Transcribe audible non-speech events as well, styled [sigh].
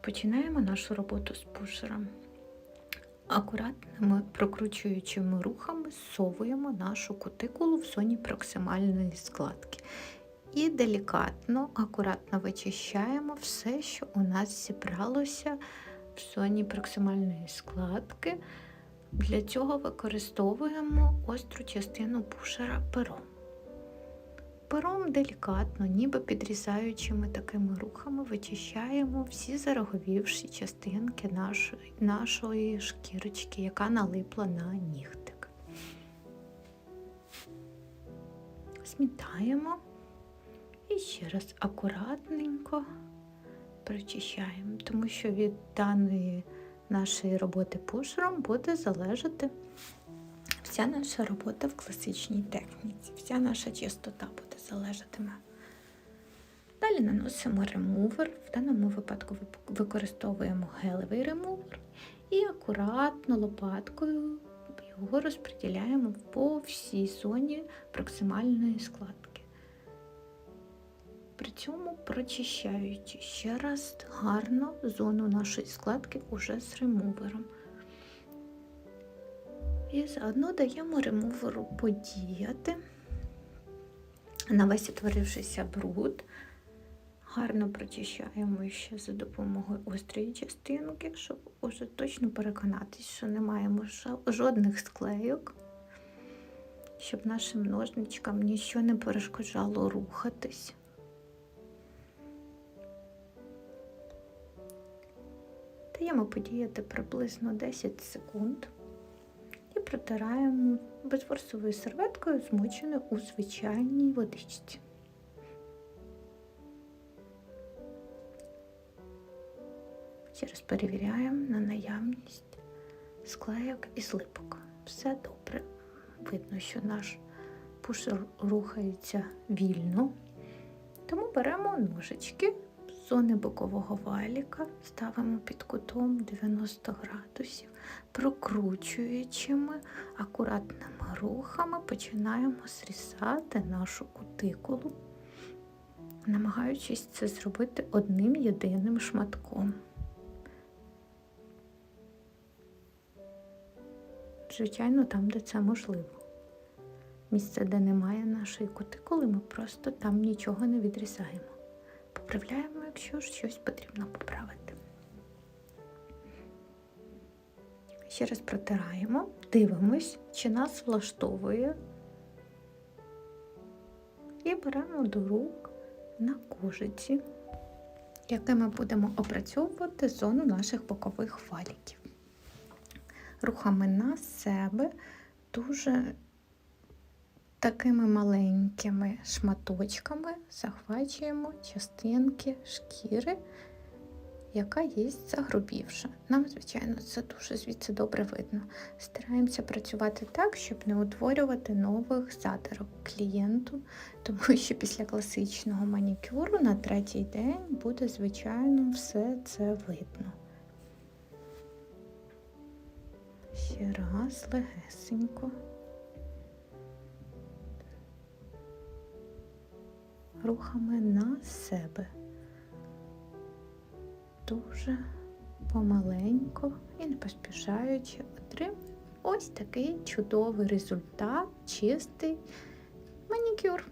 Починаємо нашу роботу з пушером. Акуратними прокручуючими рухами зсовуємо нашу кутикулу в зоні проксимальної складки. І делікатно, акуратно вичищаємо все, що у нас зібралося в зоні проксимальної складки. Для цього використовуємо остру частину пушера пером. Пером делікатно, ніби підрізаючими такими рухами, вичищаємо всі зароговівші частинки нашої, нашої шкірочки, яка налипла на нігтик. Змітаємо і ще раз акуратненько прочищаємо, тому що від даної нашої роботи пушером буде залежати вся наша робота в класичній техніці, вся наша чистота буде залежатиме. Далі наносимо ремувер. В даному випадку використовуємо гелевий ремувер і акуратно лопаткою його розподіляємо по всій зоні проксимальної складки. При цьому прочищаючи ще раз гарно зону нашої складки уже з ремувером. І заодно даємо ремуверу подіяти на весь утворившийся бруд. Гарно прочищаємо ще за допомогою острої частинки, щоб уже точно переконатися, що не маємо жодних склейок, щоб нашим ножничкам нічого не перешкоджало рухатись. Даємо подіяти приблизно 10 секунд протираємо безворсовою серветкою, змоченою у звичайній водичці. Ще перевіряємо на наявність склейок і злипок. Все добре. Видно, що наш пушер рухається вільно. Тому беремо ножички зони бокового валіка, ставимо під кутом 90 градусів, прокручуючими акуратними рухами починаємо зрізати нашу кутикулу, намагаючись це зробити одним єдиним шматком. Звичайно, там, де це можливо. Місце, де немає нашої кутикули, ми просто там нічого не відрізаємо. Поправляємо, якщо щось потрібно поправити. Ще раз протираємо, дивимось, чи нас влаштовує. І беремо до рук на кожиці, якими будемо опрацьовувати зону наших бокових валіків. Рухами на себе дуже такими маленькими шматочками захвачуємо частинки шкіри, яка є загрубівша. Нам, звичайно, це дуже звідси добре видно. Стараємося працювати так, щоб не утворювати нових задирок клієнту, тому [laughs] що після класичного манікюру на третій день буде, звичайно, все це видно. Ще раз легесенько. Рухами на себе. Дуже помаленько і не поспішаючи отримуємо ось такий чудовий результат, чистий манікюр.